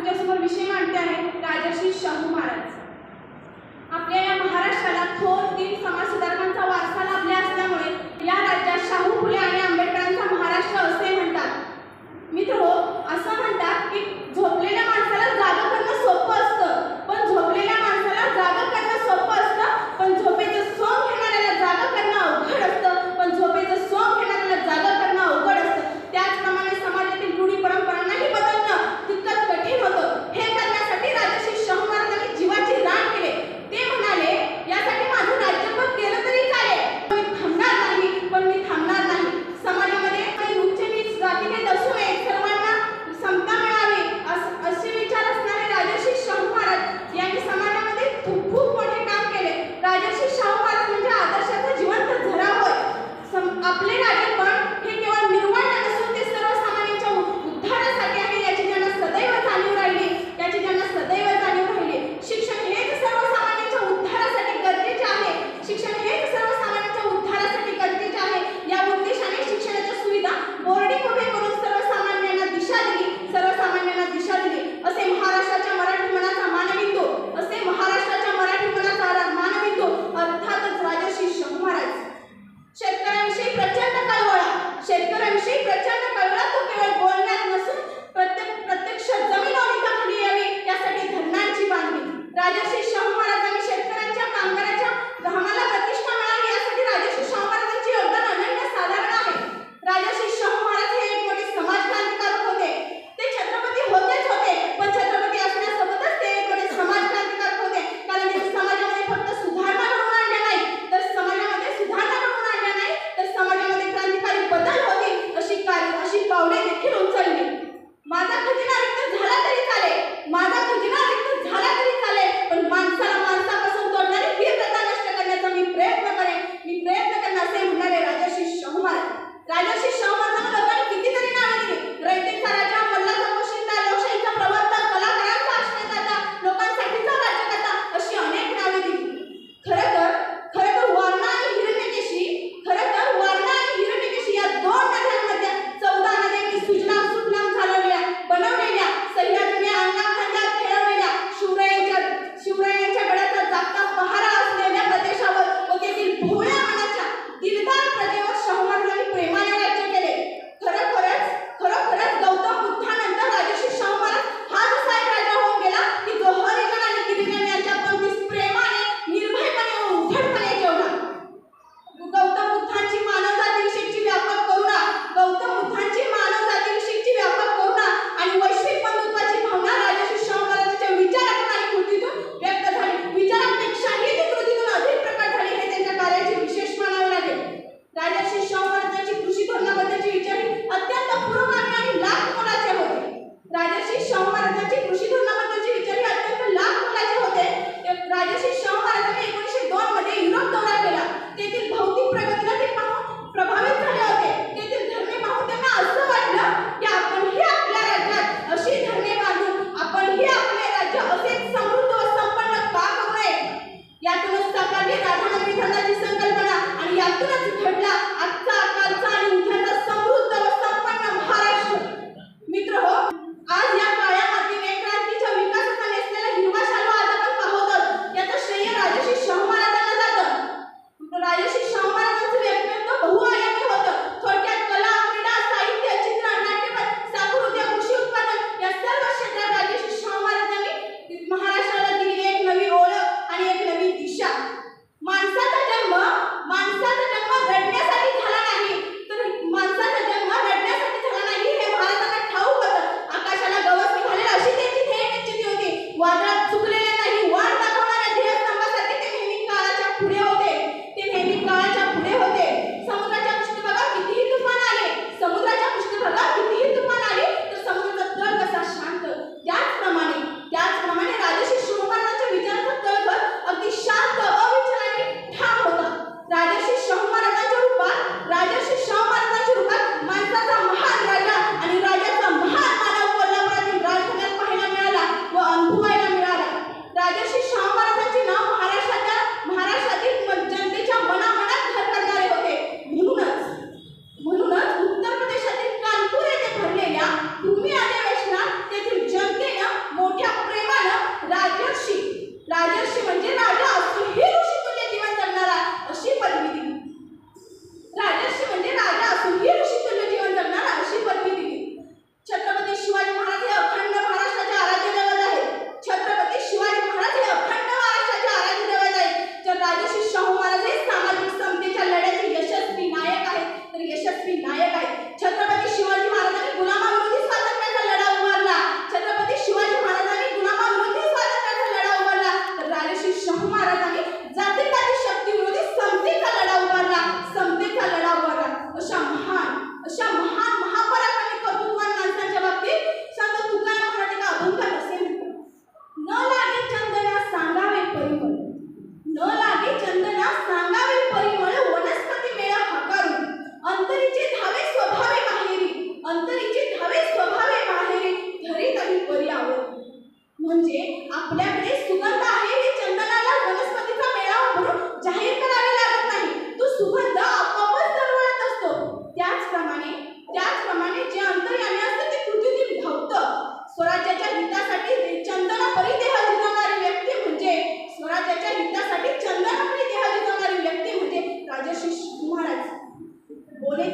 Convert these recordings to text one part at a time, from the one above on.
तुमच्यासमोर विषय मांडते आहे राजर्षी शाहू महाराज.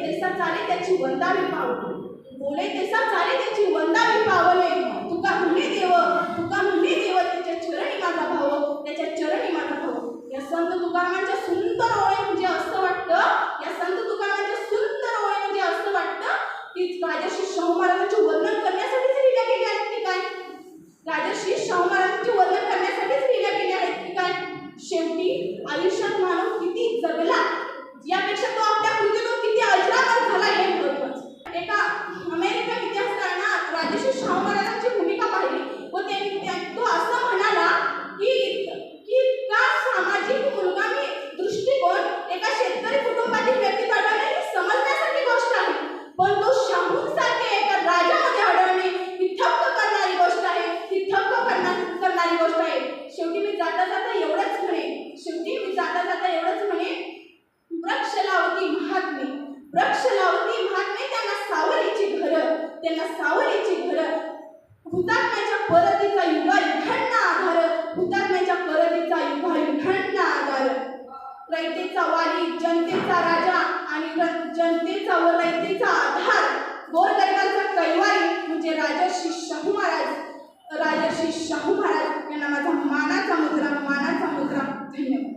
तेसा चाले त्याची वंदा मी पावली बोले तेसा चाले त्याची वंदा मी पावले तुका म्हणे देव तुका म्हणे देव त्याच्या चरणी माझा भाव त्याच्या चरणी माझा भाव. या संत तुकारामांच्या सुंदर ओळी म्हणजे रयतेचा वाली जनतेचा राजा आणि जनतेचा व रयतेचा आधार. गोरगरिबांचा कैवारी म्हणजे राजर्षी शाहू महाराज. राजर्षी शाहू महाराज यांना माझा मानाचा मुद्रा मानाचा मुद्रा. धन्यवाद.